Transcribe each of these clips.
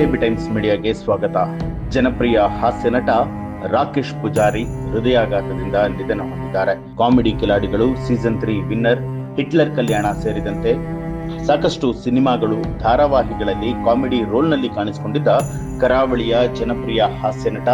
KB times ಮೀಡಿಯಾಗೆ ಸ್ವಾಗತ. ಜನಪ್ರಿಯ ಹಾಸ್ಯ ನಟ ರಾಕೇಶ್ ಪೂಜಾರಿ ಹೃದಯಾಘಾತದಿಂದ ನಿಧನ ಹೊಂದಿದ್ದಾರೆ. ಕಾಮಿಡಿ ಕಿಲಾಡಿಗಳು season three winner, Hitler Kalyana ಸೇರಿದಂತೆ ಸಾಕಷ್ಟು ಸಿನಿಮಾಗಳು ಧಾರಾವಾಹಿಗಳಲ್ಲಿ ಕಾಮಿಡಿ ರೋಲ್ನಲ್ಲಿ ಕಾಣಿಸಿಕೊಂಡಿದ್ದ ಕರಾವಳಿಯ ಜನಪ್ರಿಯ ಹಾಸ್ಯ ನಟ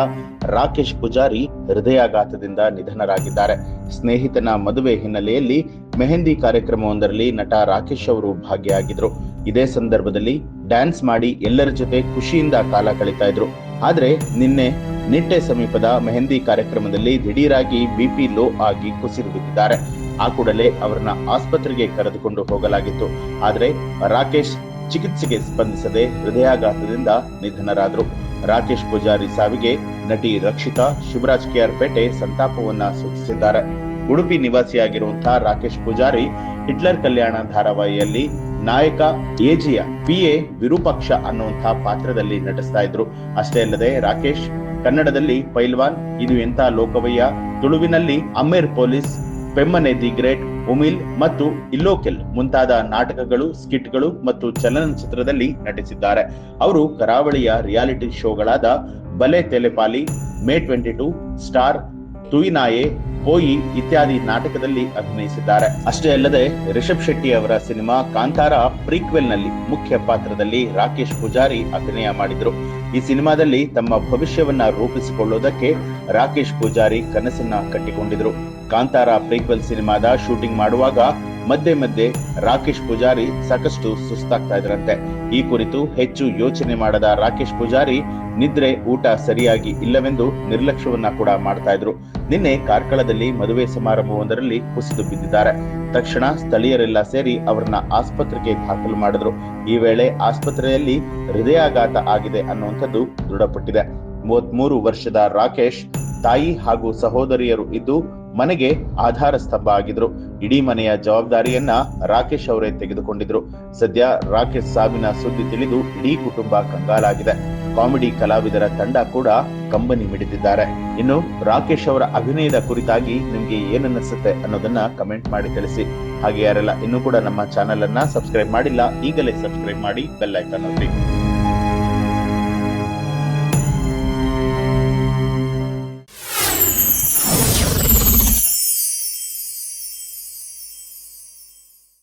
ರಾಕೇಶ್ ಪೂಜಾರಿ ಹೃದಯಾಘಾತದಿಂದ ನಿಧನರಾಗಿದ್ದಾರೆ. ಸ್ನೇಹಿತನ ಮದುವೆ ಹಿನ್ನೆಲೆಯಲ್ಲಿ ಮೆಹಂದಿ ಕಾರ್ಯಕ್ರಮವೊಂದರಲ್ಲಿ ನಟ ರಾಕೇಶ್ ಅವರು ಭಾಗಿಯಾಗಿದ್ರು ಇದೇ ಸಂದರ್ಭದಲ್ಲಿ ಡ್ಯಾನ್ಸ್ ಮಾಡಿ ಎಲ್ಲರ ಜೊತೆ ಖುಷಿಯಿಂದ ಕಾಲ ಕಳೀತಾ ಇದ್ರು. ಆದ್ರೆ ನಿನ್ನೆ ನಿಟ್ಟೆ ಸಮೀಪದ ಮೆಹಂದಿ ಕಾರ್ಯಕ್ರಮದಲ್ಲಿ ದಿಢೀರಾಗಿ ಬಿಪಿ ಲೋ ಆಗಿ ಕುಸಿದು ಬಿದ್ದಿದ್ದಾರೆ. ಆ ಕೂಡಲೇ ಅವರನ್ನ ಆಸ್ಪತ್ರೆಗೆ ಕರೆದುಕೊಂಡು ಹೋಗಲಾಗಿತ್ತು. ಆದ್ರೆ ರಾಕೇಶ್ ಚಿಕಿತ್ಸೆಗೆ ಸ್ಪಂದಿಸದೆ ಹೃದಯಾಘಾತದಿಂದ ನಿಧನರಾದರು. ರಾಕೇಶ್ ಪೂಜಾರಿ ಸಾವಿಗೆ ನಟಿ ರಕ್ಷಿತಾ ಶಿವರಾಜ್ ಕೆಆರ್ ಪೇಟೆ ಸಂತಾಪವನ್ನ ಸೂಚಿಸಿದ್ದಾರೆ. ಉಡುಪಿ ನಿವಾಸಿಯಾಗಿರುವಂತಹ ರಾಕೇಶ್ ಪೂಜಾರಿ ಹಿಟ್ಲರ್ ಕಲ್ಯಾಣ ಧಾರಾವಾಹಿಯಲ್ಲಿ ನಾಯಕ, ಎಜಿಯ ಪಿ ಎ ವಿರೂಪಾಕ್ಷ ಅನ್ನುವಂತಹ ಪಾತ್ರದಲ್ಲಿ ನಟಿಸ್ತಾ ಇದ್ರು. ಅಷ್ಟೇ ಅಲ್ಲದೆ ರಾಕೇಶ್, ಕನ್ನಡದಲ್ಲಿ ಪೈಲ್ವಾನ್, ಇದು ಎಂತ ಲೋಕವಯ್ಯ. ತುಳುವಿನಲ್ಲಿ Amer police Pemmane the great, Umil ಮತ್ತು ಇಲ್ಲೋಕೆಲ್ ಮುಂತಾದ ನಾಟಕಗಳು, ಸ್ಕಿಟ್ಗಳು ಮತ್ತು ಚಲನಚಿತ್ರದಲ್ಲಿ ನಟಿಸಿದ್ದಾರೆ. ಅವರು ಕರಾವಳಿಯ reality ಶೋಗಳಾದ Bale Telepali, May twenty two, star ತುಯಿನಾಯೆ ಹೋಯಿ ಇತ್ಯಾದಿ ನಾಟಕದಲ್ಲಿ ಅಭಿನಯಿಸಿದ್ದಾರೆ. ಅಷ್ಟೇ ಅಲ್ಲದೆ ರಿಷಬ್ ಶೆಟ್ಟಿ ಅವರ ಸಿನಿಮಾ ಕಾಂತಾರ ಪ್ರೀಕ್ವೆಲ್ನಲ್ಲಿ ಮುಖ್ಯ ಪಾತ್ರದಲ್ಲಿ ರಾಕೇಶ್ ಪೂಜಾರಿ ಅಭಿನಯ ಮಾಡಿದ್ರು. ಈ ಸಿನಿಮಾದಲ್ಲಿ ತಮ್ಮ ಭವಿಷ್ಯವನ್ನ ರೂಪಿಸಿಕೊಳ್ಳೋದಕ್ಕೆ ರಾಕೇಶ್ ಪೂಜಾರಿ ಕನಸನ್ನ ಕಟ್ಟಿಕೊಂಡಿದ್ರು. ಕಾಂತಾರ ಪ್ರೀಕ್ವೆಲ್ ಸಿನಿಮಾದ ಶೂಟಿಂಗ್ ಮಾಡುವಾಗ ಮಧ್ಯೆ ಮಧ್ಯೆ ರಾಕೇಶ್ ಪೂಜಾರಿ ಸಾಕಷ್ಟು ಸುಸ್ತಾಗ್ತಾ ಇದ್ರಂತೆ. ಈ ಕುರಿತು ಹೆಚ್ಚು ಯೋಚನೆ ಮಾಡದ ರಾಕೇಶ್ ಪೂಜಾರಿ, ನಿದ್ರೆ ಊಟ ಸರಿಯಾಗಿ ಇಲ್ಲವೆಂದು ನಿರ್ಲಕ್ಷ್ಯವನ್ನ ಕೂಡ ಮಾಡ್ತಾ ಇದ್ರು. ನಿನ್ನೆ ಕಾರ್ಕಳದಲ್ಲಿ ಮದುವೆ ಸಮಾರಂಭವೊಂದರಲ್ಲಿ ಕುಸಿದು ಬಿದ್ದಿದ್ದಾರೆ. ತಕ್ಷಣ ಸ್ಥಳೀಯರೆಲ್ಲ ಸೇರಿ ಅವರನ್ನ ಆಸ್ಪತ್ರೆಗೆ ದಾಖಲು ಮಾಡಿದ್ರು. ಈ ವೇಳೆ ಆಸ್ಪತ್ರೆಯಲ್ಲಿ ಹೃದಯಾಘಾತ ಆಗಿದೆ ಅನ್ನುವಂಥದ್ದು ದೃಢಪಟ್ಟಿದೆ. ಮೂವತ್ಮೂರು ವರ್ಷದ ರಾಕೇಶ್ ತಾಯಿ ಹಾಗೂ ಸಹೋದರಿಯರು ಇದ್ದು ಮನೆಗೆ ಆಧಾರ ಸ್ತಂಭ ಆಗಿದ್ರು. ಇಡೀ ಮನೆಯ ಜವಾಬ್ದಾರಿಯನ್ನ ರಾಕೇಶ್ ಅವರೇ ತೆಗೆದುಕೊಂಡಿದ್ರು. ಸದ್ಯ ರಾಕೇಶ್ ಸಾವಿನ ಸುದ್ದಿ ತಿಳಿದು ಇಡೀ ಕುಟುಂಬ ಕಂಗಾಲಾಗಿದೆ. ಕಾಮಿಡಿ ಕಲಾವಿದರ ತಂಡ ಕೂಡ ಕಂಬನಿ ಮಿಡಿದಿದ್ದಾರೆ. ಇನ್ನು ರಾಕೇಶ್ ಅವರ ಅಭಿನಯದ ಕುರಿತಾಗಿ ನಿಮ್ಗೆ ಏನನ್ನಿಸುತ್ತೆ ಅನ್ನೋದನ್ನ ಕಮೆಂಟ್ ಮಾಡಿ ತಿಳಿಸಿ. ಹಾಗೆ ಯಾರೆಲ್ಲ ಇನ್ನೂ ಕೂಡ ನಮ್ಮ ಚಾನೆಲ್ ಅನ್ನ ಸಬ್ಸ್ಕ್ರೈಬ್ ಮಾಡಿಲ್ಲ, ಈಗಲೇ ಸಬ್ಸ್ಕ್ರೈಬ್ ಮಾಡಿ ಬೆಲ್ ಐಕಾನ್ ಒತ್ತಿ.